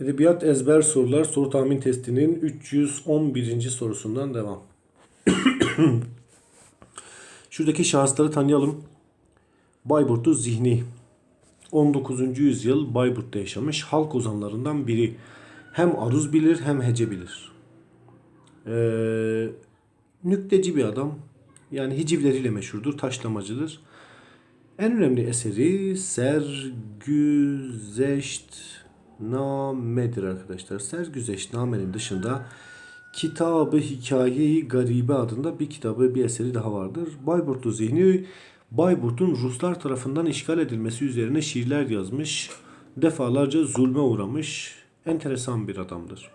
Edebiyat ezber sorular soru tahmin testinin 311. sorusundan devam. Şuradaki şahısları tanıyalım. Bayburtlu Zihni 19. yüzyıl Bayburt'ta yaşamış halk ozanlarından biri. Hem aruz bilir hem hece bilir. Ee, nükteci bir adam. Yani hicivleriyle meşhurdur, taşlamacıdır. En önemli eseri Sergüzeşt Name'dir arkadaşlar. Sergüzeşt Name'nin dışında Kitabı Hikaye-i Garibe adında bir kitabı, bir eseri daha vardır. Bayburtlu Zihni, Bayburt'un Ruslar tarafından işgal edilmesi üzerine şiirler yazmış. Defalarca zulme uğramış. Enteresan bir adamdır.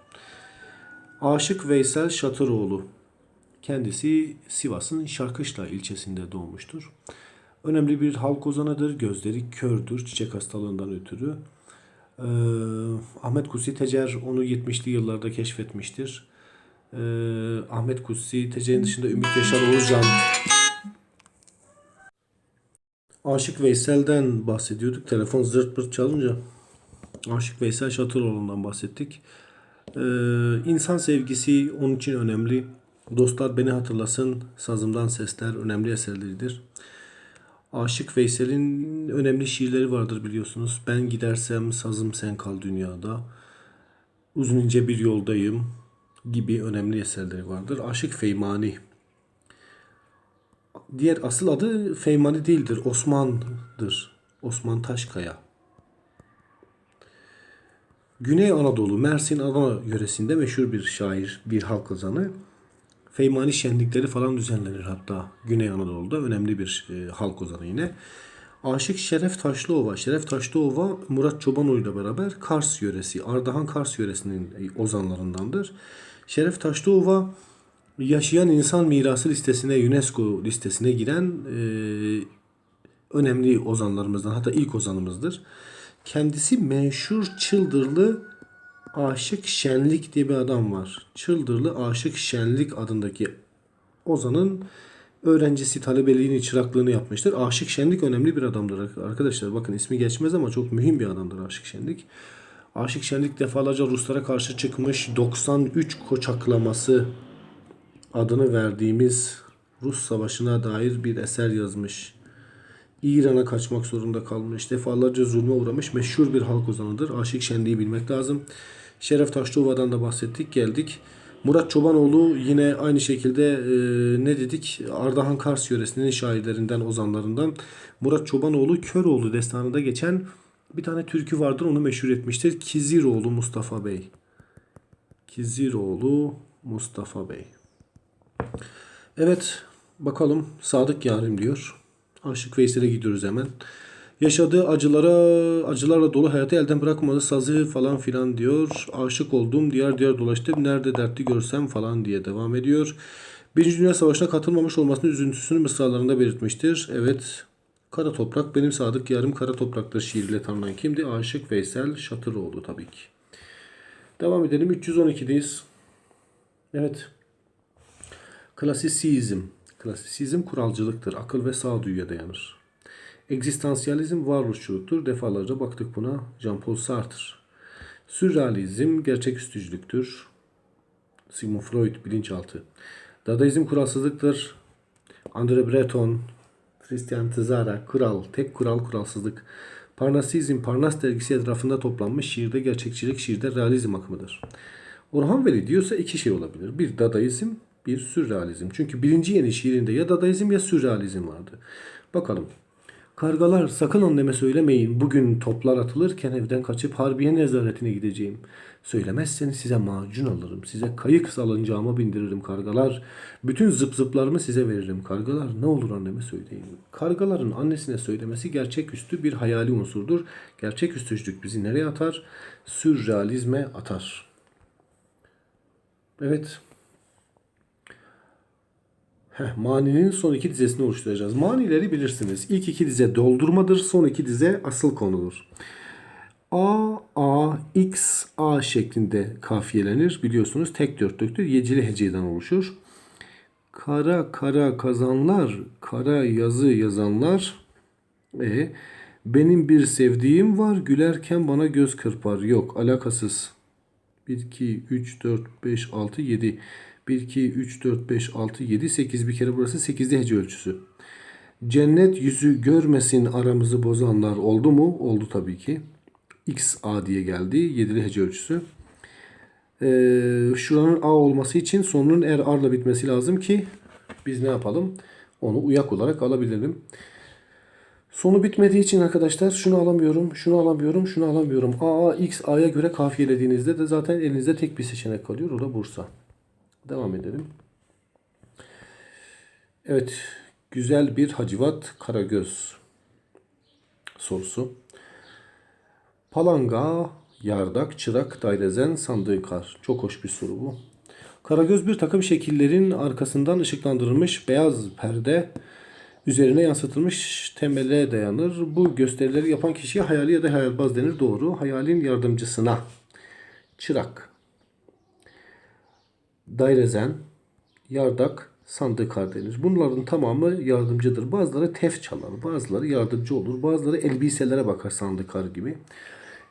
Aşık Veysel Şatıroğlu. Kendisi Sivas'ın Şarkışla ilçesinde doğmuştur. Önemli bir halk ozanıdır. Gözleri kördür çiçek hastalığından ötürü. Ee, Ahmet Kutsi Tecer onu 70'li yıllarda keşfetmiştir. Ee, Ahmet Kutsi Tecer'in dışında Ümit Yaşar Oğuzcan Aşık Veysel'den bahsediyorduk. Telefon zırt pırt çalınca Aşık Veysel Şatıroğlu'ndan bahsettik. Ee, insan sevgisi onun için önemli. Dostlar beni hatırlasın. Sazımdan sesler önemli eserleridir. Aşık Veysel'in önemli şiirleri vardır biliyorsunuz. Ben gidersem sazım sen kal dünyada. Uzun ince bir yoldayım gibi önemli eserleri vardır. Aşık Feymani. Diğer asıl adı Feymani değildir. Osman'dır. Osman Taşkaya. Güney Anadolu, Mersin Adana yöresinde meşhur bir şair, bir halk ozanı. Feymani şenlikleri falan düzenlenir hatta Güney Anadolu'da önemli bir e, halk ozanı yine. Aşık Şeref Taşlıova. Şeref Taşlıova Murat Çobanoğlu ile beraber Kars yöresi, Ardahan Kars yöresinin ozanlarındandır. Şeref Taşlıova yaşayan insan mirası listesine, UNESCO listesine giren e, önemli ozanlarımızdan hatta ilk ozanımızdır. Kendisi meşhur Çıldırlı Aşık Şenlik diye bir adam var. Çıldırlı Aşık Şenlik adındaki Ozan'ın öğrencisi, talebeliğini, çıraklığını yapmıştır. Aşık Şenlik önemli bir adamdır arkadaşlar. Bakın ismi geçmez ama çok mühim bir adamdır Aşık Şenlik. Aşık Şenlik defalarca Ruslara karşı çıkmış 93 koçaklaması adını verdiğimiz Rus Savaşı'na dair bir eser yazmış. İran'a kaçmak zorunda kalmış. Defalarca zulme uğramış meşhur bir halk ozanıdır. Aşık Şenli'yi bilmek lazım. Şeref Taşlıova'dan da bahsettik. Geldik. Murat Çobanoğlu yine aynı şekilde e, ne dedik? Ardahan Kars yöresinin şairlerinden, ozanlarından. Murat Çobanoğlu Köroğlu destanında geçen bir tane türkü vardır. Onu meşhur etmiştir. Kiziroğlu Mustafa Bey. Kiziroğlu Mustafa Bey. Evet bakalım Sadık Yarim diyor. Aşık Veysel'e gidiyoruz hemen. Yaşadığı acılara, acılarla dolu hayatı elden bırakmadı sazı falan filan diyor. Aşık oldum, diğer diğer dolaştım. Nerede dertli görsem falan diye devam ediyor. Birinci Dünya Savaşı'na katılmamış olmasının üzüntüsünü mısralarında belirtmiştir. Evet, Kara Toprak benim sadık yarım Kara Toprak'tır şiiriyle tanınan kimdi? Aşık Veysel Şatıroğlu tabii ki. Devam edelim. 312'deyiz. Evet. Klasisizm. Klasisizm kuralcılıktır. Akıl ve sağduyuya dayanır. Egzistansiyalizm varoluşçuluktur. Defalarca baktık buna. Jean-Paul Sartre. Sürrealizm gerçeküstücülüktür. Sigmund Freud bilinçaltı. Dadaizm kuralsızlıktır. André Breton, Christian Tzara, kural, tek kural kuralsızlık. Parnasizm, Parnas dergisi etrafında toplanmış şiirde gerçekçilik, şiirde realizm akımıdır. Orhan Veli diyorsa iki şey olabilir. Bir dadaizm, bir sürrealizm. Çünkü birinci yeni şiirinde ya dadaizm ya sürrealizm vardı. Bakalım. Kargalar sakın anneme söylemeyin. Bugün toplar atılırken evden kaçıp harbiye nezaretine gideceğim. Söylemezseniz size macun alırım. Size kayık salıncağıma bindiririm kargalar. Bütün zıp zıplarımı size veririm kargalar. Ne olur anneme söyleyin. Kargaların annesine söylemesi gerçeküstü bir hayali unsurdur. Gerçeküstücülük bizi nereye atar? Sürrealizme atar. Evet. Heh, maninin son iki dizesini oluşturacağız. Manileri bilirsiniz. İlk iki dize doldurmadır, son iki dize asıl konudur. A, A, X, A şeklinde kafiyelenir. Biliyorsunuz tek dörtlüktür. Yecili heceden oluşur. Kara kara kazanlar, kara yazı yazanlar. E, Benim bir sevdiğim var gülerken bana göz kırpar. Yok alakasız. 1, 2, 3, 4, 5, 6, 7. 1, 2, 3, 4, 5, 6, 7, 8. Bir kere burası 8'de hece ölçüsü. Cennet yüzü görmesin aramızı bozanlar oldu mu? Oldu tabii ki. X A diye geldi. 7'li hece ölçüsü. Ee, şuranın A olması için sonunun er arla bitmesi lazım ki biz ne yapalım? Onu uyak olarak alabilelim. Sonu bitmediği için arkadaşlar şunu alamıyorum, şunu alamıyorum, şunu alamıyorum. A, A, X, A'ya göre kafiyelediğinizde de zaten elinizde tek bir seçenek kalıyor. O da Bursa. Devam edelim. Evet. Güzel bir Hacivat Karagöz sorusu. Palanga, yardak, çırak, dairezen, sandığı kar. Çok hoş bir soru bu. Karagöz bir takım şekillerin arkasından ışıklandırılmış beyaz perde üzerine yansıtılmış temele dayanır. Bu gösterileri yapan kişiye hayali ya da hayalbaz denir. Doğru. Hayalin yardımcısına çırak, dairezen, yardak, sandıkar denir. Bunların tamamı yardımcıdır. Bazıları tef çalar, bazıları yardımcı olur, bazıları elbiselere bakar sandıkar gibi.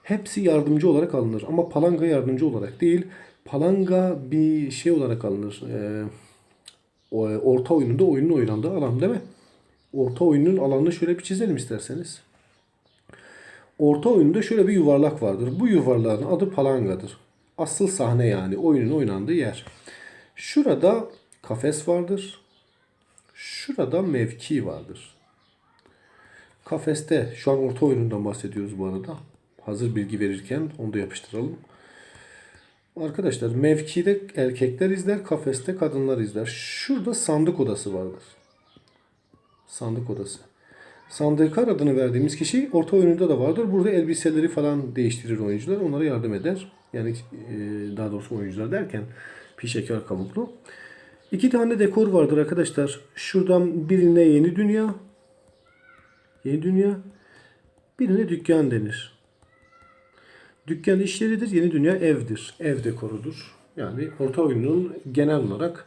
Hepsi yardımcı olarak alınır ama palanga yardımcı olarak değil. Palanga bir şey olarak alınır. Ee, orta oyununda oyunun oynandığı alan değil mi? Orta oyunun alanını şöyle bir çizelim isterseniz. Orta oyunda şöyle bir yuvarlak vardır. Bu yuvarlağın adı palangadır. Asıl sahne yani oyunun oynandığı yer. Şurada kafes vardır. Şurada mevki vardır. Kafeste şu an orta oyunundan bahsediyoruz bu arada. Hazır bilgi verirken onu da yapıştıralım. Arkadaşlar mevkide erkekler izler, kafeste kadınlar izler. Şurada sandık odası vardır. Sandık odası. Sandıkar adını verdiğimiz kişi orta oyununda da vardır. Burada elbiseleri falan değiştirir oyuncular. Onlara yardım eder. Yani e, daha doğrusu oyuncular derken pişekar kabuklu. İki tane dekor vardır arkadaşlar. Şuradan birine yeni dünya. Yeni dünya. Birine dükkan denir. Dükkan işleridir. Yeni dünya evdir. Ev dekorudur. Yani orta oyunun genel olarak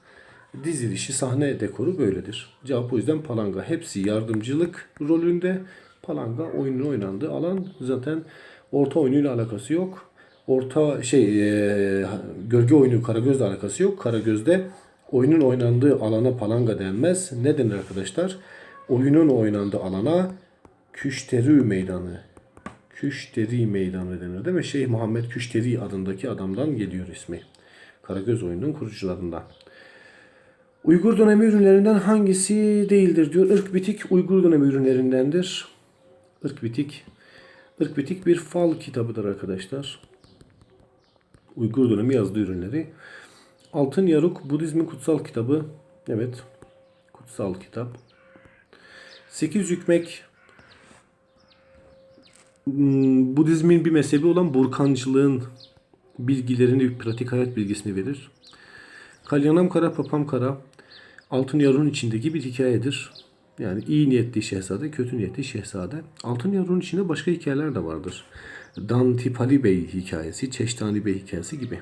dizilişi, sahne dekoru böyledir. Cevap o yüzden palanga. Hepsi yardımcılık rolünde. Palanga oyunun oynandığı alan zaten orta oyunuyla alakası yok. Orta şey e, gölge oyunu Karagöz'le alakası yok. Karagöz'de oyunun oynandığı alana palanga denmez. Ne denir arkadaşlar? Oyunun oynandığı alana Küşterü Meydanı. Küşteri Meydanı denir değil mi? Şeyh Muhammed Küşteri adındaki adamdan geliyor ismi. Karagöz oyununun kurucularından. Uygur dönemi ürünlerinden hangisi değildir diyor. Irk bitik Uygur dönemi ürünlerindendir. Irk bitik. Irk bitik bir fal kitabıdır arkadaşlar. Uygur dönemi yazdığı ürünleri. Altın Yaruk Budizmin kutsal kitabı. Evet. Kutsal kitap. Sekiz hükmek Hmm, Budizmin bir mezhebi olan Burkancılığın bilgilerini, pratik hayat bilgisini verir. Kalyanam Kara Papam Kara Altın Yarun içindeki bir hikayedir. Yani iyi niyetli şehzade, kötü niyetli şehzade. Altın Yarun içinde başka hikayeler de vardır. Dantipali Bey hikayesi, Çeştani Bey hikayesi gibi.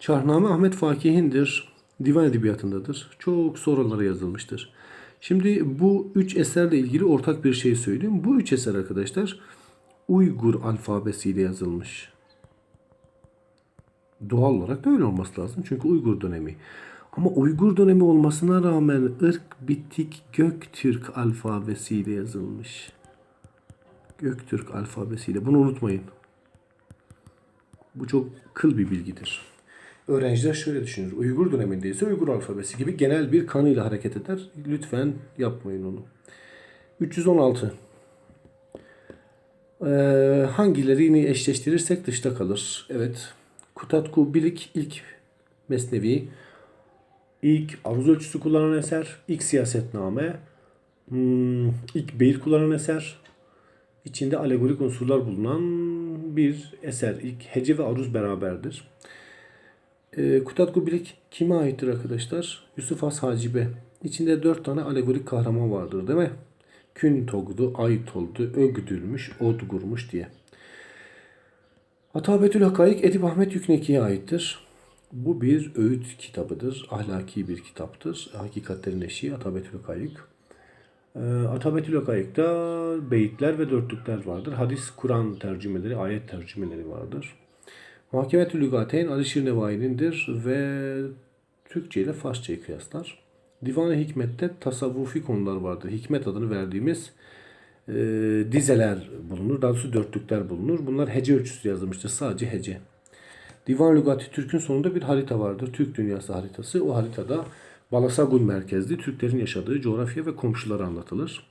Çarname Ahmet Fakih'indir. Divan edebiyatındadır. Çok sonralara yazılmıştır. Şimdi bu üç eserle ilgili ortak bir şey söyleyeyim. Bu üç eser arkadaşlar Uygur alfabesiyle yazılmış. Doğal olarak da öyle olması lazım. Çünkü Uygur dönemi. Ama Uygur dönemi olmasına rağmen ırk bitik Göktürk alfabesiyle yazılmış. Göktürk alfabesiyle. Bunu unutmayın. Bu çok kıl bir bilgidir. Öğrenciler şöyle düşünür. Uygur döneminde ise Uygur alfabesi gibi genel bir kanıyla hareket eder. Lütfen yapmayın onu. 316. Ee, hangilerini eşleştirirsek dışta kalır. Evet. Kutatku Bilik ilk mesnevi. ilk aruz ölçüsü kullanan eser. ilk siyasetname. Hmm, ilk beyit kullanan eser. İçinde alegorik unsurlar bulunan bir eser. İlk hece ve aruz beraberdir. Ee, Kutatku Bilik kime aittir arkadaşlar? Yusuf Has Hacibe. İçinde dört tane alegorik kahraman vardır değil mi? Kün togdu, ay toldu, ögdülmüş, odgurmuş diye. Hatabetül Hakaik Edip Ahmet Yükneki'ye aittir. Bu bir öğüt kitabıdır. Ahlaki bir kitaptır. Hakikatlerin eşiği Hatabetül Hakaik. Ee, Atabetül Hakayık'ta beyitler ve dörtlükler vardır. Hadis, Kur'an tercümeleri, ayet tercümeleri vardır. Muhakemetül Lügateyn Alişir Nevai'nindir ve Türkçe ile Farsçayı kıyaslar. Divan-ı Hikmet'te tasavvufi konular vardır. Hikmet adını verdiğimiz e, dizeler bulunur. Daha doğrusu dörtlükler bulunur. Bunlar hece ölçüsü yazılmıştır. Sadece hece. Divan Lügati Türk'ün sonunda bir harita vardır. Türk dünyası haritası. O haritada Balasagun merkezli Türklerin yaşadığı coğrafya ve komşuları anlatılır.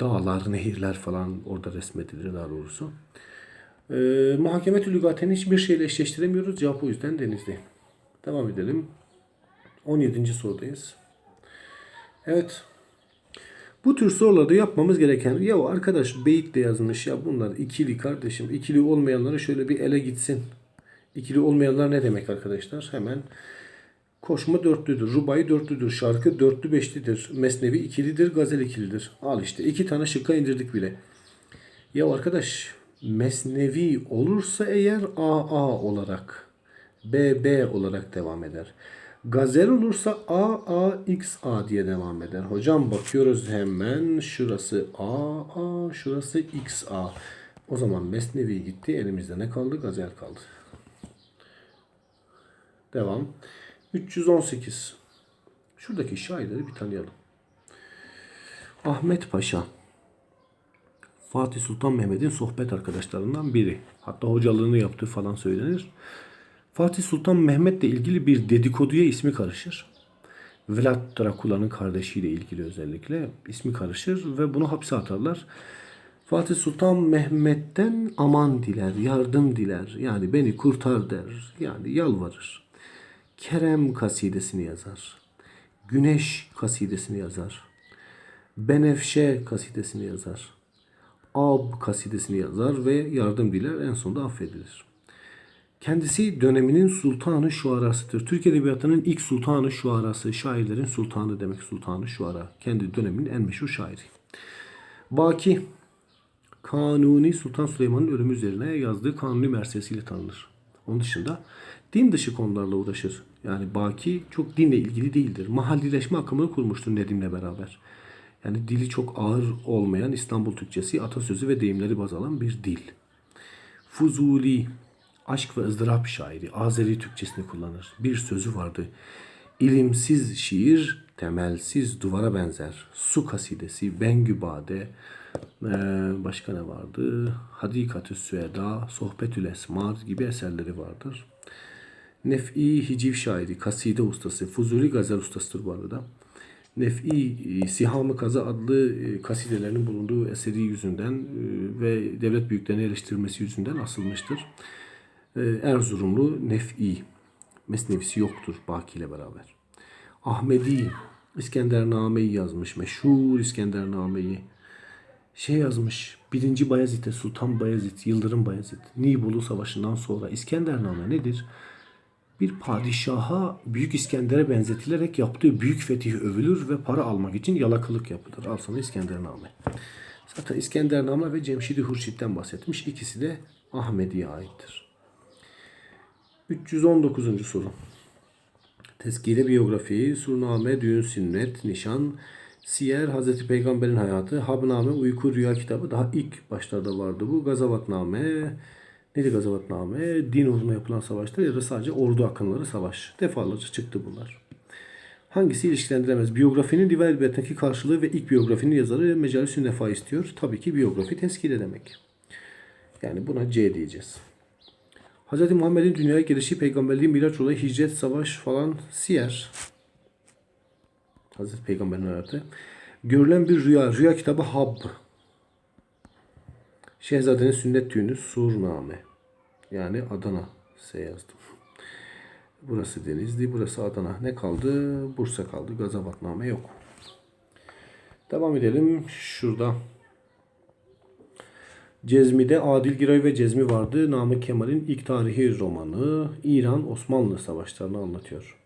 Dağlar, nehirler falan orada resmedilir daha doğrusu. Ee, Muhakemet-ü Lügaten'i hiçbir şeyle eşleştiremiyoruz. Cevap o yüzden denizli. Devam edelim. 17. sorudayız. Evet. Bu tür sorularda yapmamız gereken ya o arkadaş beyit de yazmış ya bunlar ikili kardeşim. ikili olmayanlara şöyle bir ele gitsin. İkili olmayanlar ne demek arkadaşlar? Hemen koşma dörtlüdür, rubayı dörtlüdür, şarkı dörtlü beşlidir, mesnevi ikilidir, gazel ikilidir. Al işte iki tane şıkka indirdik bile. Ya arkadaş mesnevi olursa eğer AA olarak BB olarak devam eder. Gazel olursa AAXA diye devam eder. Hocam bakıyoruz hemen şurası AA, şurası XA. O zaman mesnevi gitti. Elimizde ne kaldı? Gazel kaldı. Devam. 318. Şuradaki şairleri bir tanıyalım. Ahmet Paşa. Fatih Sultan Mehmet'in sohbet arkadaşlarından biri. Hatta hocalığını yaptığı falan söylenir. Fatih Sultan Mehmet'le ilgili bir dedikoduya ismi karışır. Vlad Drakula'nın kardeşiyle ilgili özellikle ismi karışır ve bunu hapse atarlar. Fatih Sultan Mehmet'ten aman diler, yardım diler. Yani beni kurtar der. Yani yalvarır. Kerem kasidesini yazar. Güneş kasidesini yazar. Benefşe kasidesini yazar. Ab kasidesini yazar ve yardım diler en sonunda affedilir. Kendisi döneminin sultanı şuarasıdır. Türk Edebiyatı'nın ilk sultanı şuarası, şairlerin sultanı demek sultanı şuara. Kendi döneminin en meşhur şairi. Baki, Kanuni Sultan Süleyman'ın ölümü üzerine yazdığı Kanuni Mersesiyle tanınır. Onun dışında din dışı konularla uğraşır. Yani Baki çok dinle ilgili değildir. Mahallileşme akımını kurmuştur Nedim'le beraber. Yani dili çok ağır olmayan İstanbul Türkçesi, atasözü ve deyimleri baz alan bir dil. Fuzuli, aşk ve ızdırap şairi, Azeri Türkçesini kullanır. Bir sözü vardı. İlimsiz şiir, temelsiz duvara benzer. Su kasidesi, Bengübade, ee, başka ne vardı? Hadikatü Süeda, Sohbetül Esmar gibi eserleri vardır. Nef'i hiciv şairi, kaside ustası, Fuzuli gazel ustasıdır bu arada. Nef'i e, Siham-ı Kaza adlı e, kasidelerinin bulunduğu eseri yüzünden e, ve devlet büyüklerini eleştirmesi yüzünden asılmıştır. Erzurumlu Nef'i mesnevisi yoktur Baki ile beraber. Ahmedi İskendername'yi yazmış. Meşhur İskendername'yi. Şey yazmış. 1. Bayezid'e Sultan Bayezid, Yıldırım Bayezid. Nibolu Savaşı'ndan sonra İskendername nedir? Bir padişaha Büyük İskender'e benzetilerek yaptığı büyük fetih övülür ve para almak için yalakılık yapılır. Al sana İskendername. Zaten İskendername ve Cemşid-i Hurşit'ten bahsetmiş. İkisi de Ahmedi'ye aittir. 319. soru. Tezkire biyografi, surname, düğün sünnet, nişan, siyer, Hazreti Peygamber'in hayatı, habname, uyku, rüya kitabı daha ilk başlarda vardı bu. Gazavatname, Neydi Gazavatname? Din uğruna yapılan savaşlar ya da sadece ordu akınları savaş. Defalarca çıktı bunlar. Hangisi ilişkilendirilemez? Biyografinin divan edebiyatındaki karşılığı ve ilk biyografinin yazarı Mecalis-i Nefa istiyor. Tabii ki biyografi teskil demek. Yani buna C diyeceğiz. Hz. Muhammed'in dünyaya gelişi, peygamberliğin miraç olayı, hicret, savaş falan siyer. Hazreti Peygamber'in hayatı. Görülen bir rüya. Rüya kitabı Hab. Şehzadenin sünnet düğünü Surname. Yani Adana S yazdım. Burası Denizli, burası Adana. Ne kaldı? Bursa kaldı. Gazavatname yok. Devam edelim. Şurada. Cezmi'de Adil Giray ve Cezmi vardı. Namık Kemal'in ilk tarihi romanı İran-Osmanlı savaşlarını anlatıyor.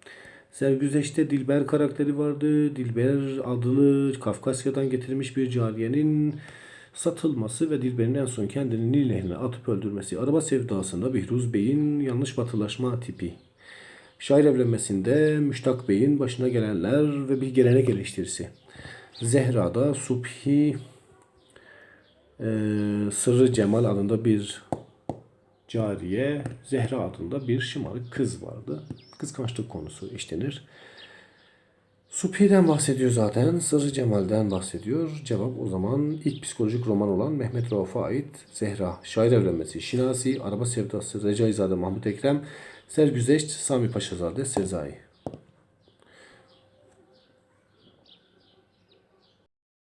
Sergüzeş'te Dilber karakteri vardı. Dilber adlı Kafkasya'dan getirilmiş bir cariyenin satılması ve Dilber'in en son kendini Nil Nehri'ne atıp öldürmesi. Araba sevdasında Bihruz Bey'in yanlış batılaşma tipi. Şair evlenmesinde Müştak Bey'in başına gelenler ve bir gelenek eleştirisi. Zehra'da Subhi e, Sırrı Cemal adında bir cariye, Zehra adında bir şımarık kız vardı. Kıskançlık konusu işlenir. Subhi'den bahsediyor zaten. Sırrı Cemal'den bahsediyor. Cevap o zaman ilk psikolojik roman olan Mehmet Rauf'a ait Zehra. Şair evlenmesi Şinasi, Araba Sevdası Recaizade Mahmut Ekrem, Sergüzeşt Sami Paşazade Sezai.